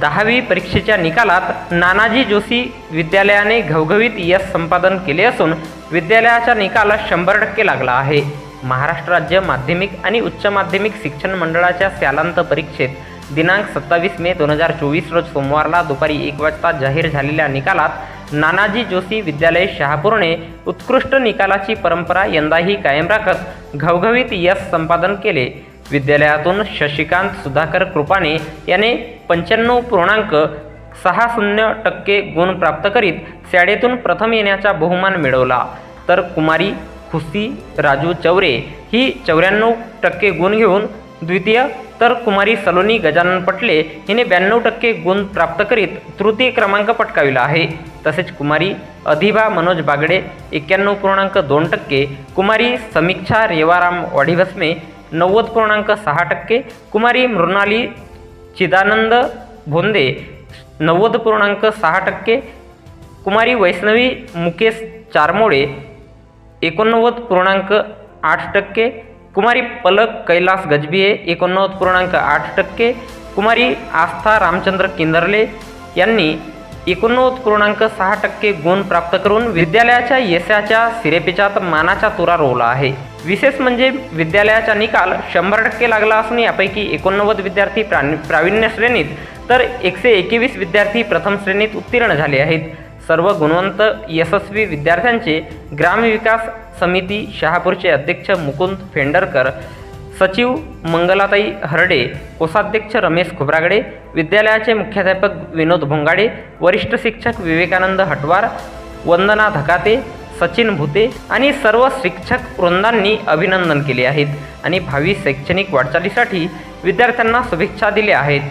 दहावी परीक्षेच्या निकालात नानाजी जोशी विद्यालयाने घवघवीत यश संपादन केले असून विद्यालयाचा निकाल शंभर टक्के लागला आहे. महाराष्ट्र राज्य माध्यमिक आणि उच्च माध्यमिक शिक्षण मंडळाच्या शालांत परीक्षेत दिनांक सत्तावीस मे दोन हजार चोवीस रोज सोमवारला दुपारी एक वाजता जाहीर झालेल्या निकालात नानाजी जोशी विद्यालय शहापूरने उत्कृष्ट निकालाची परंपरा यंदाही कायम राखत घवघवीत यश संपादन केले. विद्यालयातून शशिकांत सुधाकर कृपाने याने पंच्याण्णव पूर्णांक सहा शून्य टक्के गुण प्राप्त करीत शाळेतून प्रथम येण्याचा बहुमान मिळवला. तर कुमारी खुशी राजू चौरे ही चौऱ्याण्णव टक्के गुण घेऊन द्वितीय तर कुमारी सलोनी गजानन पटले हिने ब्याण्णव टक्के गुण प्राप्त करीत तृतीय क्रमांक पटकाविला आहे. तसेच कुमारी अधिभा मनोज बागडे एक्क्याण्णव पूर्णांक दोन टक्के कुमारी समीक्षा रेवाराम वाढीभस्मे नव्वद पूर्णांक सहा टक्के कुमारी मृणाली चिदानंद भोंदे नव्वद पूर्णांक सहा टक्के कुमारी वैष्णवी मुकेश चारमोळे एकोणनव्वद पूर्णांक आठ टक्के कुमारी पलक कैलास गजबिये एकोणनव्वद पूर्णांक आठ टक्के कुमारी आस्था रामचंद्र किंदरले यांनी एकोणनव्वद पूर्णांक सहा टक्के गुण प्राप्त करून विद्यालयाच्या यशाच्या सिरेपेचात मानाचा तुरा रोवला आहे. विशेष म्हणजे विद्यालयाचा निकाल शंभर टक्के लागला असून यापैकी एकोणनव्वद विद्यार्थी प्राण प्रावीण्य श्रेणीत तर एकशे एकवीस विद्यार्थी प्रथम श्रेणीत उत्तीर्ण झाले आहेत. सर्व गुणवंत यशस्वी विद्यार्थ्यांचे ग्रामविकास समिती शहापूरचे अध्यक्ष मुकुंद फेंडरकर सचिव मंगलाताई हरडे कोषाध्यक्ष रमेश खोब्रागडे विद्यालयाचे मुख्याध्यापक विनोद भोंगाडे वरिष्ठ शिक्षक विवेकानंद हटवार वंदना धकाते सचिन भुते आणि सर्व शिक्षक वृंदांनी अभिनंदन केले आहेत आणि भावी शैक्षणिक वाटचालीसाठी विद्यार्थ्यांना शुभेच्छा दिल्या आहेत.